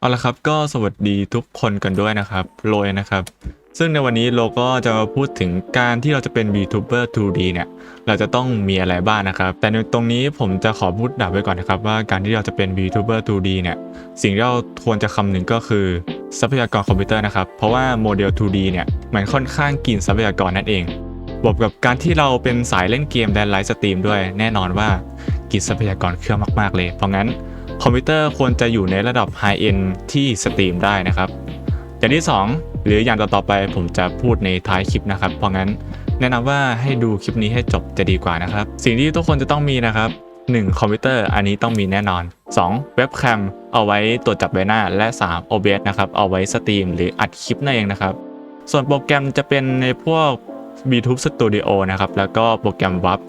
เอาละครับก็สวัสดีทุกคนกันด้วยนะครับโรยนะครับ ซึ่งในวันนี้โลก็จะมาพูดถึงการที่เราจะเป็น VTuber 2D เนี่ยเราจะต้องมีอะไรบ้างนะครับ แต่ในตรงนี้ผมจะขอพูดดับไว้ก่อนนะครับ ว่าการที่เราจะเป็น VTuber 2D เนี่ยสิ่งที่เราควรจะคำนึงก็คือทรัพยากรคอมพิวเตอร์นะครับเพราะว่าโมเดล 2D เนี่ยมันค่อนข้างกินทรัพยากรนั่นเองบวกกับการที่เราเป็นสายเล่นเกมและไลฟ์สตรีมด้วยแน่นอนว่ากินทรัพยากรเครื่องมาก ๆ เลย เพราะงั้น คอมพิวเตอร์ควรจะอยู่ในระดับไฮเอนที่สตรีมได้นะครับ อย่างที่ 2 หรืออย่างต่อๆไปผมจะพูดในท้ายคลิปนะครับ เพราะงั้นแนะนำว่าให้ดูคลิปนี้ให้จบจะดีกว่านะครับ สิ่งที่ทุกคนจะต้องมีนะครับ 1. คอมพิวเตอร์อันนี้ต้องมีแน่นอน 2. เว็บแคมเอาไว้ตรวจจับใบหน้าและ 3. OBS นะครับเอาไว้สตรีมหรืออัดคลิปนั่นเองนะครับ ส่วนโปรแกรมจะเป็นในพวก YouTube Studio นะครับแล้วก็โปรแกรม WAP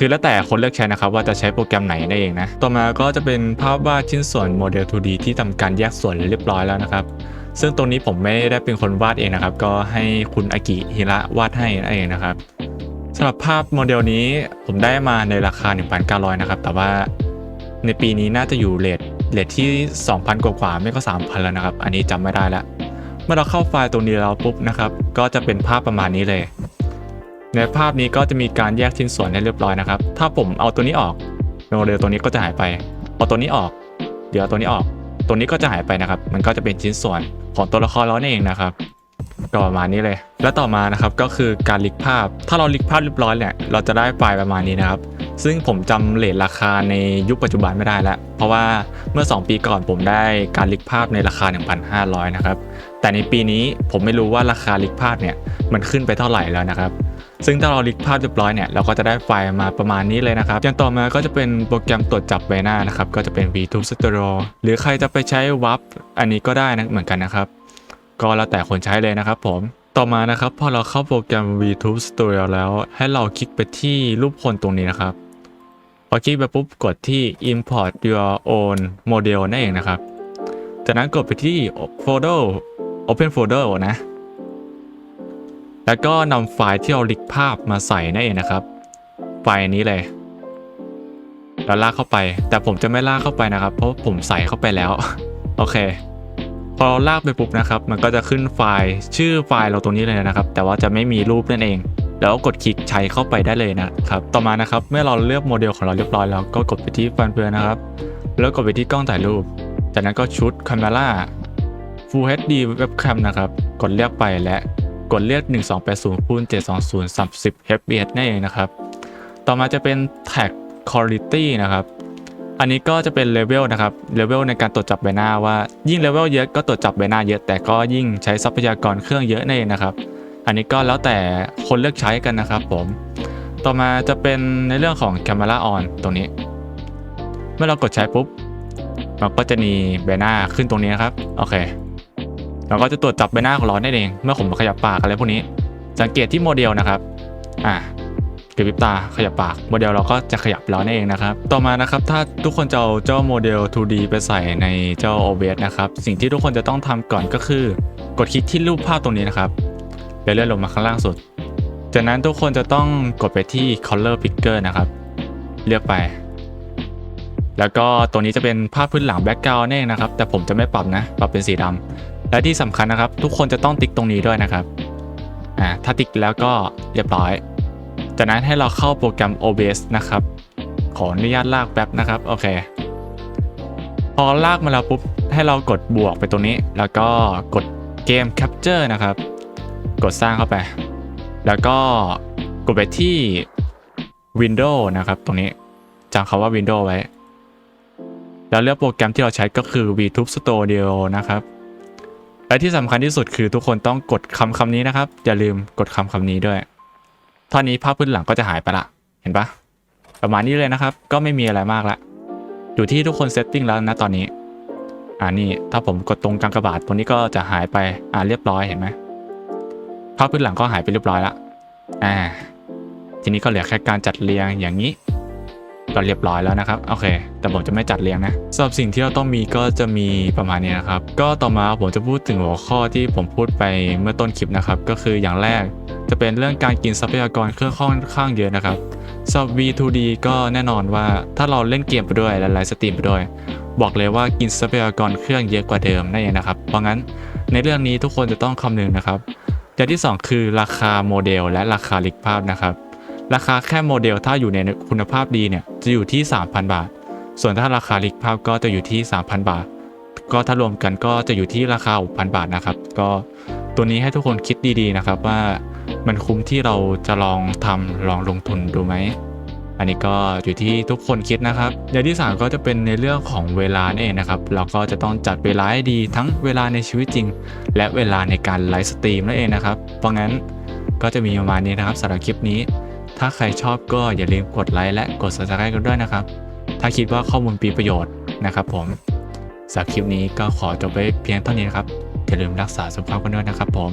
คือแล้วแต่คนเลือกใช้นะครับว่าจะใช้โปรแกรมไหนนั่นเองนะ ต่อมาก็จะเป็นภาพวาดชิ้นส่วนโมเดล 2D ที่ทำการแยกส่วนเรียบร้อยแล้วนะครับ ซึ่งตรงนี้ผมไม่ได้เป็นคนวาดเองนะครับ ก็ให้คุณอากิฮิระวาดให้นั่นเองนะครับสำหรับภาพโมเดลนี้ผมได้มาในราคา 1,900 นะครับ แต่ว่าในปีนี้น่าจะอยู่เลทเลทที่ 2,000 กว่าๆไม่ก็ 3,000 แล้วนะครับ อันนี้จำไม่ได้แล้ว เมื่อเราเข้าไฟล์ตรงนี้แล้วปุ๊บนะครับ ก็จะเป็นภาพประมาณนี้เลย ในภาพนี้ก็จะมีการแยกชิ้นส่วนให้เรียบร้อยนะครับ ถ้าผมเอาตัวนี้ออกโมเดลตัวนี้ก็จะหายไปเอาตัวนี้ออก เดี๋ยวเอาตัวนี้ออก ตัวนี้ก็จะหายไปนะครับ มันก็จะเป็นชิ้นส่วนของตัวละครเราเองนะครับก็ประมาณนี้เลย แล้วต่อมานะครับก็คือการลิกภาพ ถ้าเราลิกภาพเรียบร้อยเนี่ยเราจะได้ไฟล์ประมาณนี้นะครับ ซึ่งผมจำเลทราคาในยุคปัจจุบันไม่ได้แล้ว เพราะว่าเมื่อ 2 ปีก่อนผมได้การลิกภาพในราคา 1,500 นะครับ แต่ในปีนี้ผมไม่รู้ว่าราคาลิกภาพเนี่ยมันขึ้นไปเท่าไหร่แล้วนะครับ ซึ่งถ้าเราลิกภาพเรียบร้อยเนี่ยเราก็จะได้ไฟล์มาประมาณนี้เลยนะครับอย่างต่อมาก็จะเป็นโปรแกรมตรวจจับใบหน้านะครับก็จะเป็น VTube Studio หรือใครจะไปใช้ WAP อันนี้ก็ได้นะเหมือนกันนะครับ ก็แล้วแต่คนใช้เลยนะครับผมต่อมานะครับพอเราเข้าโปรแกรม VTube Studio แล้วให้เราคลิกไปที่รูปคนตรงนี้นะครับพอคลิกไปปุ๊บกดที่ import your own model นั่นเองนะครับ จากนั้นกดไปที่ folder open folder นะ แล้วก็นำไฟล์ที่เราลิกภาพมาใส่นั่นเองนะครับ ไฟล์นี้เลยแล้วลากเข้าไป แต่ผมจะไม่ลากเข้าไปนะครับ เพราะผมใส่เข้าไปแล้ว โอเค พอเราลากไปปุ๊บนะครับ มันก็จะขึ้นไฟล์ชื่อไฟล์เราตรงนี้เลยนะครับ แต่ว่าจะไม่มีรูปนั่นเอง แล้วก็กดคลิกใช้เข้าไปได้เลยนะครับ ต่อมานะครับ เมื่อเราเลือกโมเดลของเราเรียบร้อยแล้วก็กดไปที่ฟันเฟือนะครับ แล้วกดไปที่กล้องถ่ายรูป จากนั้นก็ชุด Camera Full HD Webcam นะครับ กดเลือกไปและ กดเลือก 1280คูณ720 30 fps นั่นเองนะครับ ต่อมาจะเป็น Tag Quality นะครับ อันนี้ก็จะเป็นเลเวลนะครับ เลเวลในการตรวจจับใบหน้าว่ายิ่งเลเวลเยอะก็ตรวจจับใบหน้าเยอะ แต่ก็ยิ่งใช้ทรัพยากรเครื่องเยอะนั่นเองนะครับ อันนี้ก็แล้วแต่คนเลือกใช้กันนะครับผม ต่อมาจะเป็นในเรื่องของ Camera On ตรงนี้ เมื่อเรากดใช้ปุ๊บ มันก็จะมีใบหน้าขึ้นตรงนี้นะครับ โอเค เราก็จะตรวจจับใบหน้าของเราได้เอง เมื่อผมขยับปากอะไรพวกนี้ สังเกตที่โมเดลนะครับ อะกระพริบตาขยับปากโมเดลเราก็จะขยับแล้วนั่นเองนะครับ ต่อมานะครับถ้าทุกคนจะเอาเจ้าโมเดล 2D ไปใส่ในเจ้า OBS นะครับสิ่งที่ทุกคนจะต้องทำก่อนก็คือ กดคลิกที่รูปภาพตรงนี้นะครับแล้วเลื่อนลงมาข้างล่างสุด จากนั้นทุกคนจะต้องกดไปที่ Color Picker นะครับ เลือกไป แล้วก็ตัวนี้จะเป็นภาพพื้นหลังแบ็กกราวน์นั่นเองนะครับ แต่ผมจะไม่ปรับนะปรับเป็นสีดำ และที่สำคัญนะครับ ทุกคนจะต้องติ๊กตรงนี้ด้วยนะครับอ่าถ้าติ๊กแล้วก็เรียบร้อย จากนั้นให้เราเข้าโปรแกรม OBS นะครับ ขออนุญาตลากแป๊บนะครับโอเค พอลากมาแล้วปุ๊บให้เรากดบวกไปตรงนี้ แล้วก็กดเกม Capture นะครับ กดสร้างเข้าไป แล้วก็กดไปที่ Windows นะครับตรงนี้จำคาว่า Windows ไว้ แล้วเลือกโปรแกรมที่เราใช้ก็คือ VTube Studio นะครับ และที่สำคัญที่สุดคือทุกคนต้องกดคำคำนี้นะครับ อย่าลืมกดคำคำนี้ด้วยเท่านี้ภาพพื้นหลังก็จะหายไปละ เห็นปะประมาณนี้เลยนะครับ ก็ไม่มีอะไรมากละอยู่ที่ทุกคนเซตติ้งแล้วนะตอนนี้ อ่านี่ถ้าผมกดตรงกลางกระบาดตรงนี้ก็จะหายไปอ่าเรียบร้อยเห็นไหมภาพพื้นหลังก็หายไปเรียบร้อยละอ่าทีนี้ก็เหลือแค่การจัดเรียงอย่างนี้ ก็เรียบร้อยแล้วนะครับโอเค แต่ผมจะไม่จัดเรียงนะสำหรับสิ่งที่เราต้องมีก็จะมีประมาณนี้นะครับ ก็ต่อมาผมจะพูดถึงหัวข้อที่ผมพูดไปเมื่อต้นคลิปนะครับ ก็คืออย่างแรกจะเป็นเรื่องการกินทรัพยากรเครื่องค่อนข้างเยอะนะครับสำหรับ V2D ก็แน่นอนว่าถ้าเราเล่นเกมไปด้วยและไลฟ์สตรีมไปด้วย บอกเลยว่ากินทรัพยากรเครื่องเยอะกว่าเดิมนั่นเองนะครับ เพราะงั้นในเรื่องนี้ทุกคนจะต้องคำนึงนะครับอย่างที่ 2 คือราคาโมเดลและราคาลิกภาพนะครับ ราคาแค่โมเดลถ้าอยู่ในคุณภาพดีเนี่ยจะอยู่ที่ 3,000 บาท ส่วนถ้าราคาลิกภาพก็จะอยู่ที่ 3,000 บาท ก็ถ้ารวมกันก็จะอยู่ที่ราคา6,000 บาทนะครับ ก็ตัวนี้ให้ทุกคนคิดดีๆนะครับว่ามันคุ้มที่เราจะลองทำลองลงทุนดูไหม อันนี้ก็อยู่ที่ทุกคนคิดนะครับ อย่างที่ 3 ก็จะเป็นในเรื่องของเวลานั่นเองนะครับ เราก็จะต้องจัดเวลาให้ดีทั้งเวลาในชีวิตจริง และเวลาในการไลฟ์สตรีมนั่นเองนะครับ เพราะงั้นก็จะมีประมาณนี้นะครับสำหรับคลิปนี้ ถ้าใครชอบก็อย่าลืมกดไลค์และกด subscribe กันด้วยนะครับ ถ้าคิดว่าข้อมูลมีประโยชน์นะครับผมสำหรับคลิปนี้ก็ขอจบไปเพียงเท่านี้นะครับอย่าลืมรักษาสุขภาพกันด้วยนะครับผม